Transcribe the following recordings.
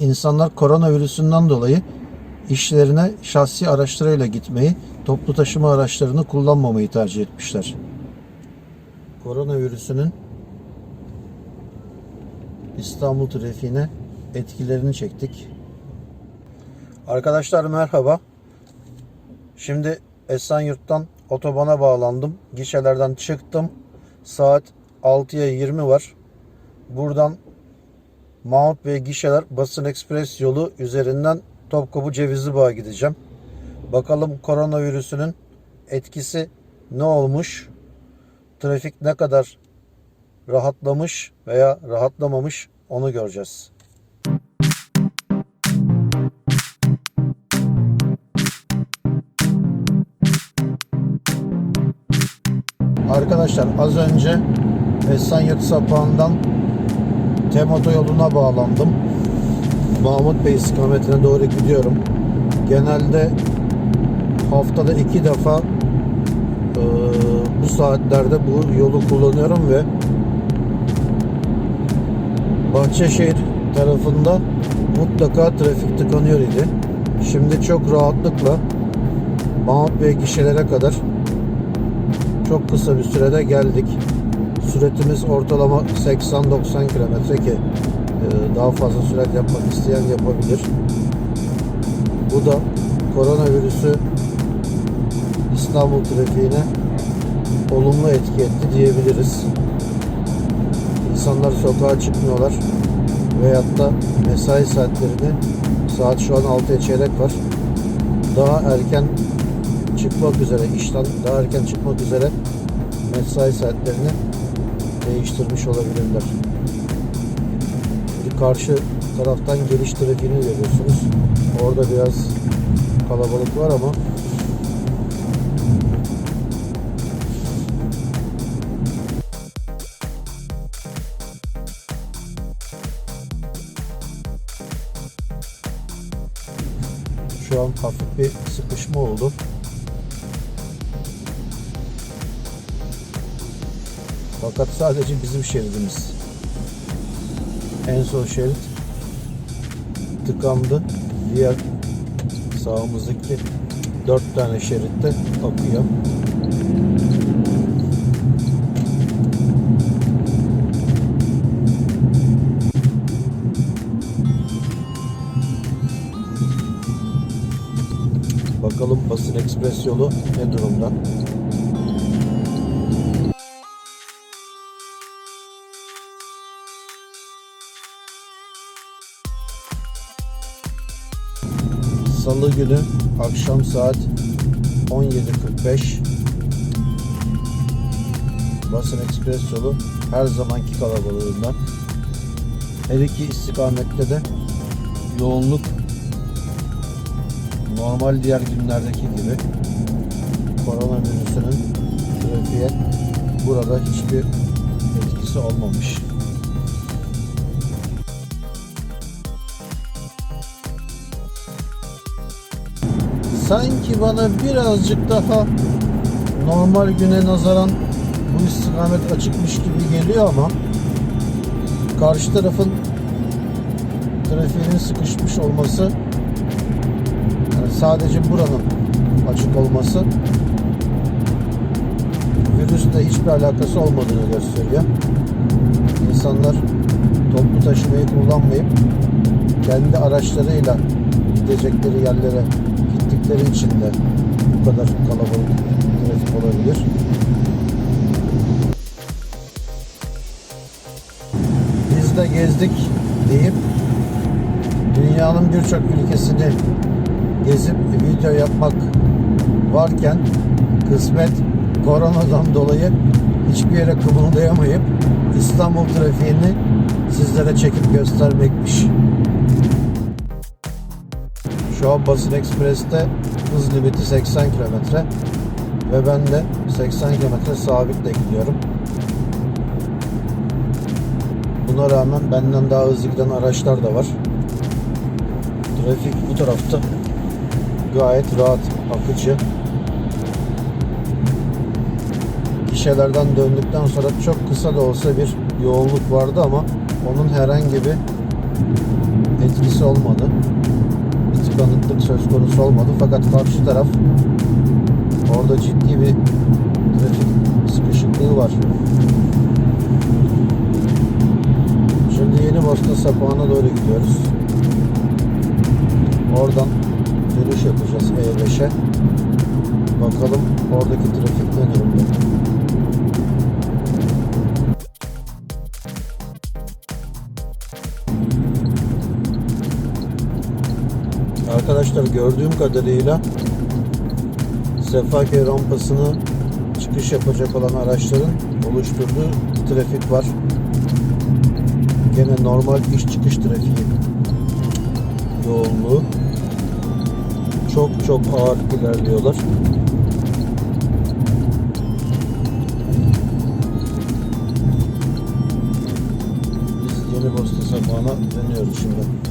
insanlar koronavirüsünden dolayı işlerine şahsi araçlarıyla gitmeyi, toplu taşıma araçlarını kullanmamayı tercih etmişler. Koronavirüsünün İstanbul trafiğine etkilerini çektik. Arkadaşlar merhaba. Şimdi Esenyurt'tan otobana bağlandım. Gişelerden çıktım. Saat 6'ya 20 var. Buradan Mahmut Bey gişeler Basın Ekspres yolu üzerinden Topkapı Cevizli Bağ'a gideceğim. Bakalım koronavirüsünün etkisi ne olmuş? Trafik ne kadar rahatlamış veya rahatlamamış onu göreceğiz. Arkadaşlar az önce Esenyurt sapağından Tem otoyoluna bağlandım. Mahmut Bey istikametine doğru gidiyorum. Genelde haftada iki defa e, bu saatlerde bu yolu kullanıyorum ve Bahçeşehir tarafında mutlaka trafik tıkanıyor idi. Şimdi çok rahatlıkla Mahmut Bey gişelere kadar çok kısa bir sürede geldik. Süretimiz ortalama 80-90 kilometre ki e, daha fazla sürat yapmak isteyen yapabilir. Bu da koronavirüsü İstanbul trafiğine olumlu etki etti diyebiliriz. İnsanlar sokağa çıkmıyorlar veyahut da mesai saatlerini saat şu an 6'ya çeyrek var. Daha erken çıkmak üzere işten daha erken çıkmak üzere mesai saatlerini değiştirmiş olabilirler. Şimdi karşı taraftan geliş trafiğini görüyorsunuz. Orada biraz kalabalık var ama şu an hafif bir sıkışma oldu. Fakat sadece bizim şeridimiz. En son şerit tıkandı. Diğer sağımızdaki dört tane şeritte akıyor. Bakalım basın ekspres yolu ne durumda? Salı günü akşam saat 17.45 Basın Ekspres yolu her zamanki kalabalığında her iki istikamette de yoğunluk normal diğer günlerdeki gibi koronavirüsünün trafiğe burada hiçbir etkisi olmamış. Sanki bana birazcık daha normal güne nazaran bu istikamet açıkmış gibi geliyor ama karşı tarafın trafiğinin sıkışmış olması yani sadece buranın açık olması virüsle hiçbir alakası olmadığını gösteriyor. İnsanlar toplu taşımayı kullanmayıp kendi araçlarıyla gidecekleri yerlere gittikleri için de bu kadar kalabalık trafik olabilir. Biz de gezdik deyip dünyanın birçok ülkesini gezip video yapmak varken kısmet koronadan dolayı hiçbir yere kımıldayamayıp İstanbul trafiğini sizlere çekip göstermekmiş. Şu an Basın Ekspres'te hız limiti 80 km ve ben de 80 km sabitle gidiyorum. Buna rağmen benden daha hızlı giden araçlar da var. Trafik bu tarafta gayet rahat, akıcı. Gişelerden döndükten sonra çok kısa da olsa bir yoğunluk vardı ama onun herhangi bir etkisi olmadı. Tıkanıklık söz konusu olmadı. Fakat karşı taraf orada ciddi bir trafik sıkışıklığı var. Şimdi Yeni Bosna sapağına doğru gidiyoruz. Oradan dönüş yapacağız E5'e. Bakalım oradaki trafik ne durumda. Arkadaşlar gördüğüm kadarıyla Sefaköy rampasını çıkış yapacak olan araçların oluşturduğu trafik var. Gene normal iş çıkış trafiği yoğunluğu. Çok çok ağır ilerliyorlar. Biz Yeni Bosna sapağına dönüyoruz şimdi.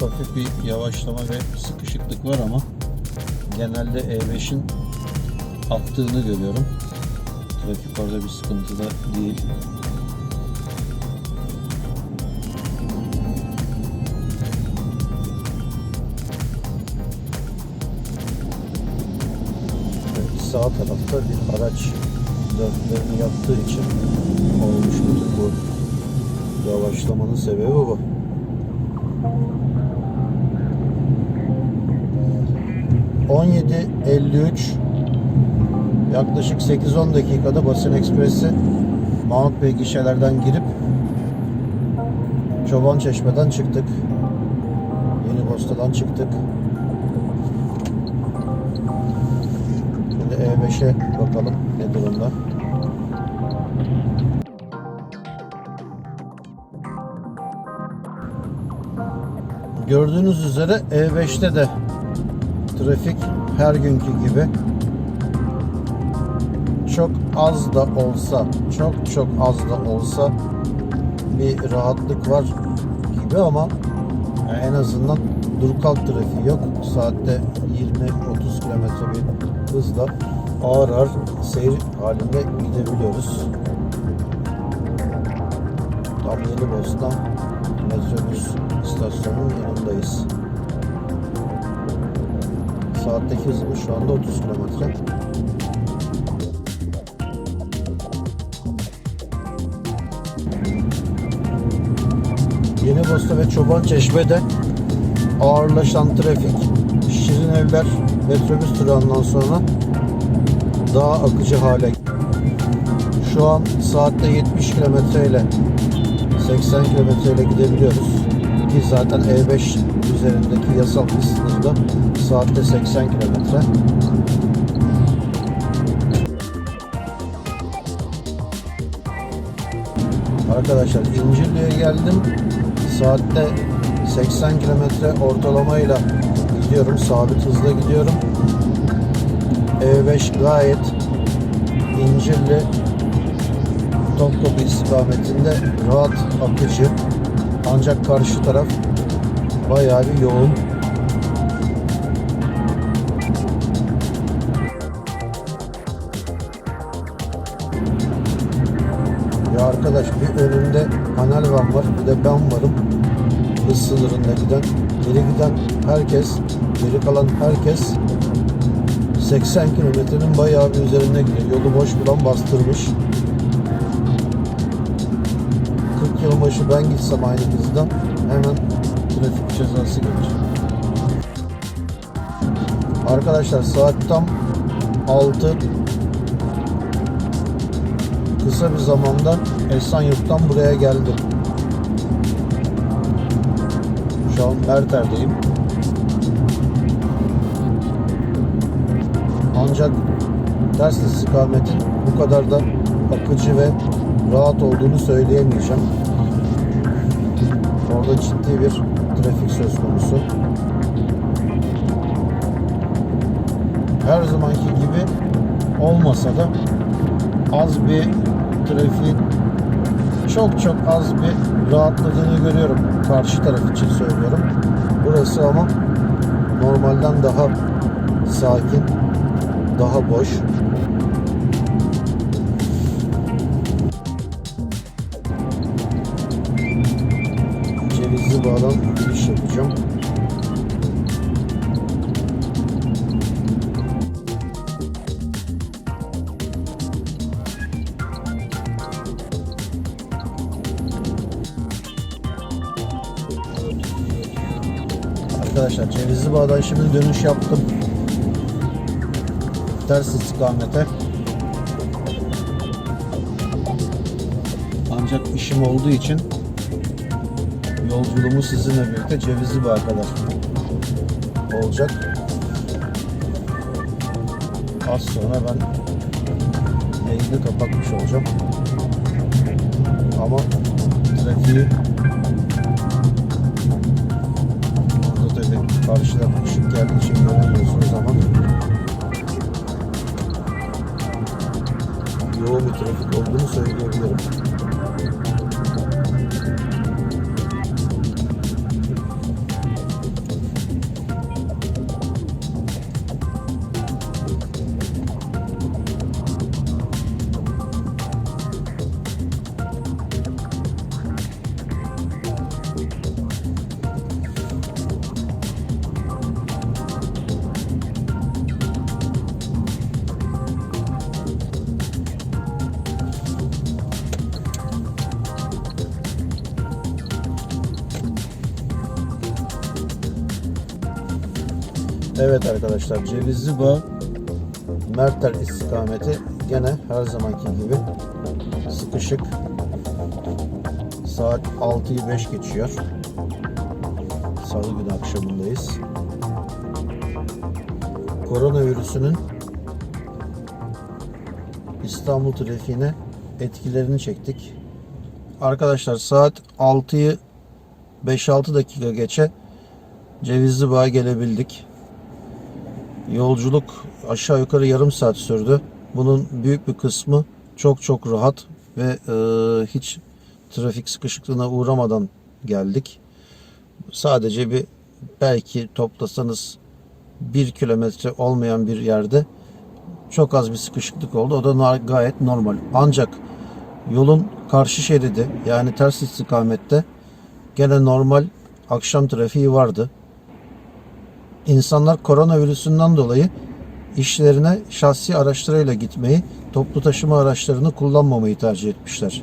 Çok hafif bir yavaşlama ve sıkışıklık var ama genelde E5'in aktığını görüyorum. Trafik orada bir sıkıntı da değil. Evet, sağ tarafta bir araç dörtlerini yaptığı için olmuş bütün bu yavaşlamanın sebebi bu. ...17.53... ...yaklaşık 8-10 dakikada Basın Ekspresi... ...Mahmut Bey gişelerden girip... ...Çoban Çeşme'den çıktık... ...Yeni Bosna'dan çıktık... Şimdi E5'e bakalım ne durumda. Gördüğünüz üzere E5'te de trafik her günkü gibi çok az da olsa, çok çok az da olsa bir rahatlık var gibi ama en azından dur kalk trafiği yok. Saatte 20-30 kilometre bir hızla ağır ağır seyir halinde gidebiliyoruz. Tam Yeni Bosna metrobüs istasyonunun yanındayız. Saatteki hızımız şu anda 30 kilometre. Yeni Bosna ve Çoban Çeşme'de ağırlaşan trafik Şirin Evler metrobüs durağından sonra daha akıcı hale şu an saatte 70 kilometre ile 80 kilometre ile gidebiliyoruz ki zaten E5 üzerindeki yasal hız saatte 80 kilometre Arkadaşlar İncirli'ye geldim. Saatte 80 kilometre ortalamayla gidiyorum. Sabit hızla gidiyorum. E5 gayet İncirli Topkapı istikametinde rahat akıcı. Ancak karşı taraf bayağı bir yoğun. Ya arkadaş bir önümde panel van var bir de ben varım. Hız sınırında giden. Geri giden herkes, geri kalan herkes 80 kilometrenin bayağı bir üzerinde gidiyor. Yolu boş bulan bastırmış. 40 yıl başı ben gitsem aynı hızda hemen trafik cezası gelir. Arkadaşlar saat tam 6 kısa bir zamanda Esenyurt'tan buraya geldim. Şu an Merter'deyim. Ancak ters istikametin bu kadar da akıcı ve rahat olduğunu söyleyemeyeceğim. Orada ciddi bir trafik söz konusu. Her zamanki gibi olmasa da az bir trafiğin çok çok az bir rahatladığını görüyorum. Karşı taraf için söylüyorum. Burası ama normalden daha sakin, daha boş. Cevizli Bağ'dan giriş yapacağım. Arkadaşlar Cevizli Bağ'dan şimdi dönüş yaptım. Ters istikamete. Ancak işim olduğu için yolculuğumuz sizinle birlikte Cevizli Bağ'a kadar olacak. Az sonra ben yayını kapatmış olacağım. Ama trafiği burada tabii karşıdan ışık geldiği için göremiyorsunuz ama yoğun bir trafik olduğunu söyleyebilirim. Evet arkadaşlar Cevizli Bağ Mertel istikameti gene her zamanki gibi sıkışık. Saat 6'yı 5 geçiyor. Salı günü akşamındayız. Koronavirüsünün İstanbul trafiğine etkilerini çektik. Arkadaşlar saat 6'yı 5-6 dakika geçe Cevizli Bağ'a gelebildik. Yolculuk aşağı yukarı yarım saat sürdü. Bunun büyük bir kısmı çok çok rahat ve e, hiç trafik sıkışıklığına uğramadan geldik. Sadece bir belki toplasanız bir kilometre olmayan bir yerde çok az bir sıkışıklık oldu. O da gayet normal. Ancak yolun karşı şeridi yani ters istikamette gene normal akşam trafiği vardı. İnsanlar koronavirüsünden dolayı işlerine şahsi araçlarıyla gitmeyi, toplu taşıma araçlarını kullanmamayı tercih etmişler.